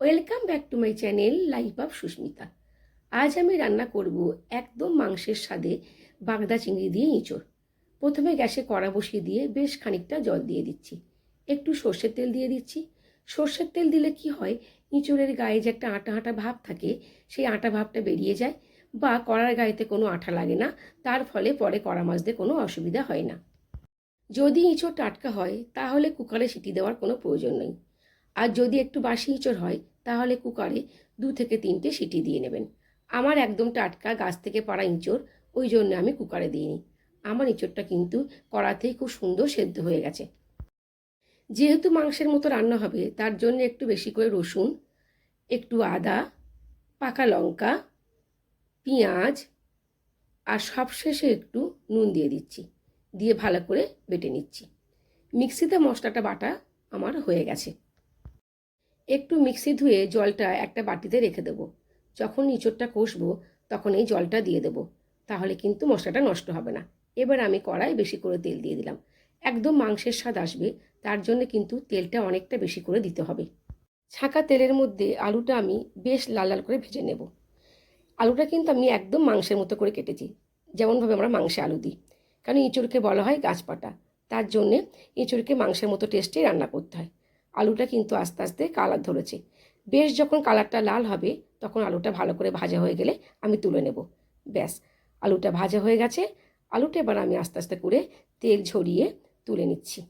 Welcome back to my channel life of Sushmita আজ আমি রান্না করব একদম মাংসের স্বাদে বাগদা চিংড়ি দিয়ে ইঁচড় প্রথমে গ্যাসে কড়া বসিয়ে দিয়ে বেশ খানিকটা জল দিয়ে দিচ্ছি। একটু সর্ষের তেল দিয়ে দিচ্ছি। সর্ষের তেল দিলে কি হয় ইঁচড়ের গায়ে যে একটা আটা আটা ভাব থাকে, সেই আটা ভাবটা বেরিয়ে যায় বা কড়ার গায়েতে কোনো আঠা লাগে না, তার ফলে পরে কড়া মাজতে কোনো অসুবিধা হয় না। যদি ইঁচড় টাটকা হয়, তাহলে কুকারে সিটি দেওয়ার কোনো প্রয়োজন নেই। আর যদি একটু বাসি ইঁচড় হয়, তাহলে কুকারে দু থেকে তিনটে সিটি দিয়ে নেবেন। আমার একদম টাটকা গাছ থেকে পাড়া ইঁচড়, ওই জন্য আমি কুকারে দিইনি। আমার ইঁচড়টা কিন্তু কড়াতেই খুব সুন্দর সেদ্ধ হয়ে গেছে। যেহেতু মাংসের মতো রান্না হবে, তার জন্য একটু বেশি করে রসুন, একটু আদা, পাকা লঙ্কা, পেঁয়াজ, আর সবশেষে একটু নুন দিয়ে দিচ্ছি, দিয়ে ভালো করে বেটে নিচ্ছি। মিক্সিতে মশলাটা বাটা আমার হয়ে গেছে। একটু মিক্সি ধুয়ে জলটা একটা বাটিতে রেখে দেবো। যখন ইঁচড়টা কষবো, তখন এই জলটা দিয়ে দেবো। তাহলে কিন্তু মশলাটা নষ্ট হবে না। এবার আমি কড়াই বেশি করে তেল দিয়ে দিলাম। একদম মাংসের স্বাদ আসবে, তার জন্য কিন্তু তেলটা অনেকটা বেশি করে দিতে হবে। ছাঁকা তেলের মধ্যে আলুটা আমি বেশ লাল লাল করে ভেজে নেব। আলুটা কিন্তু আমি একদম মাংসের মতো করে কেটেছি। যেমনভাবে আমরা মাংসে আলু দিই। কারণ ইঁচড়কে বলা হয় গাছপাটা তার জন্যে ইঁচড়কে মাংসের মতো টেস্টেই রান্না করতে হয়। আলুটা কিন্তু আস্তে আস্তে কালার ধরেছে। বেশ যখন কালারটা লাল হবে, তখন আলুটা ভালো করে ভাজা হয়ে গেলে আমি তুলে নেব। ব্যাস, আলুটা ভাজা হয়ে গেছে। আলুটা এবার আমি আস্তে আস্তে করে তেল ঝরিয়ে তুলে নিচ্ছি।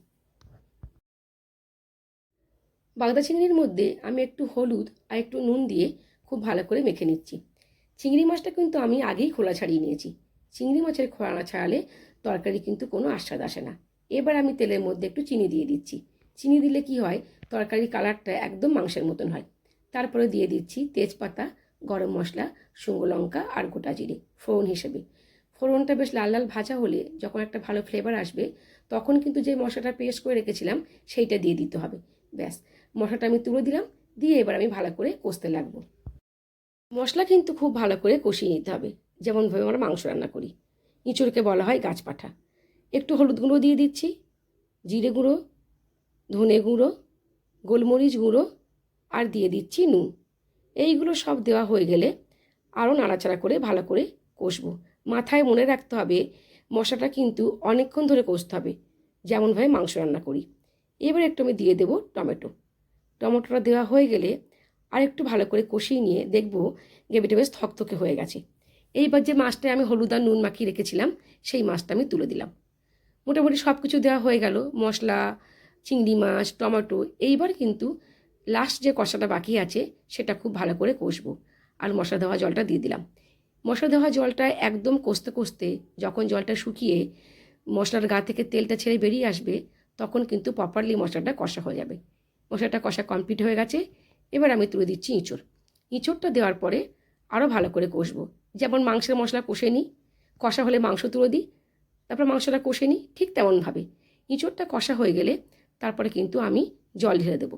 বাগদা চিংড়ির মধ্যে আমি একটু হলুদ আর একটু নুন দিয়ে খুব ভালো করে মেখে নিচ্ছি। চিংড়ি মাছটা কিন্তু আমি আগেই খোলা ছাড়িয়ে নিয়েছি। চিংড়ি মাছের খোলা ছাড়ালে তরকারি কিন্তু কোনো আস্বাদ আসে না। এবার আমি তেলের মধ্যে একটু চিনি দিয়ে দিচ্ছি। চিনি দিলে কি হয়? তরকারির কালারটা একদম মাংসের মতন হয়। তারপরে দিয়ে দিচ্ছি তেজপাতা, গরম মশলা, শুকনো লঙ্কা আর গোটা জিরে, ফোড়ন হিসেবে। ফোড়নটা বেশ লাল লাল ভাজা হলে যখন একটা ভালো ফ্লেভার আসবে, তখন কিন্তু যে মশলাটা পেস্ট করে রেখেছিলাম, সেইটা দিয়ে দিতে হবে। ব্যাস, মশলাটা আমি তুলে দিলাম, দিয়ে এবার আমি ভালো করে কষতে লাগবো। মশলা কিন্তু খুব ভালো করে কষিয়ে নিতে হবে যেমনভাবে আমরা মাংস রান্না করি। ইঁচড়কে বলা হয় গাছপাঠা একটু হলুদ গুঁড়ো দিয়ে দিচ্ছি, জিরে গুঁড়ো ধনে গুঁড়ো, গোলমরিচ গুঁড়ো আর দিয়ে দিচ্ছি নুন। এইগুলো সব দেওয়া হয়ে গেলে আরও নাড়াচাড়া করে ভালো করে কষবো। মাথায় মনে রাখতে হবে, মশলাটা কিন্তু অনেকক্ষণ ধরে কষতে হবে। যেমনভাবে মাংস রান্না করি। এবার একটু আমি দিয়ে দেবো টমেটো। টমেটোটা দেওয়া হয়ে গেলে আর একটু ভালো করে কষিয়ে নিয়ে দেখব গ্রেভিটা বেশ থকথকে হয়ে গেছে। এইবার যে মাছটা আমি হলুদ আর নুন মাখিয়ে রেখেছিলাম, সেই মাছটা আমি তুলে দিলাম। মোটামুটি সব কিছু দেওয়া হয়ে গেল। মশলা চিংড়ি মাছ, টমেটো, এইবার কিন্তু লাস্ট যে কষাটা বাকি আছে, সেটা খুব ভালো করে কষবো। আর মশলা দেওয়া জলটা দিয়ে দিলাম। মশলা দেওয়া জলটা একদম কষতে কষতে যখন জলটা শুকিয়ে মশলার গা থেকে তেলটা ছেড়ে বেরিয়ে আসবে, তখন কিন্তু প্রপারলি মশলাটা কষা হয়ে যাবে। মশলাটা কষা কমপ্লিট হয়ে গেছে। এবার আমি তুলে দিচ্ছি ইঁচড়। ইঁচড়টা দেওয়ার পরে আরও ভালো করে কষবো। যেমন মাংসের মশলা কষে নিই, কষা হলে মাংস তুলে দিই, তারপর মাংসটা কষে নিই, ঠিক তেমনভাবে। ইঁচড়টা কষা হয়ে গেলে তারপরে কিন্তু আমি জল ঢেলে দেবো।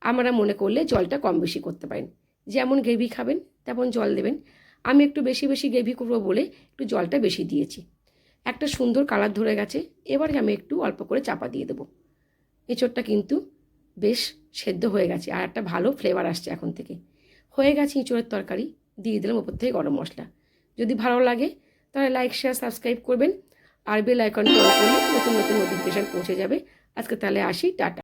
আমরা মনে করলে জলটা কম বেশি করতে পারেন। যেমন গ্রেভি খাবেন, তেমন জল দেবেন। আমি একটু বেশি বেশি গ্রেভি করব বলে একটু জলটা বেশি দিয়েছি। একটা সুন্দর কালার ধরে গেছে, এবারে আমি একটু অল্প করে চাপা দিয়ে দেবো। এঁচড়টা কিন্তু বেশ সেদ্ধ হয়ে গেছে আর একটা ভালো ফ্লেভার আসছে এখন থেকে। হয়ে গেছে ইঁচড়ের তরকারি, দিয়ে দিলাম ওপর থেকে গরম মশলা। যদি ভালো লাগে তাহলে লাইক শেয়ার সাবস্ক্রাইব করবেন। আর বেল আইকনটা অন করলে নতুন নতুন নোটিফিকেশান পৌঁছে যাবে। আজকে তাহলে আসি টাটা।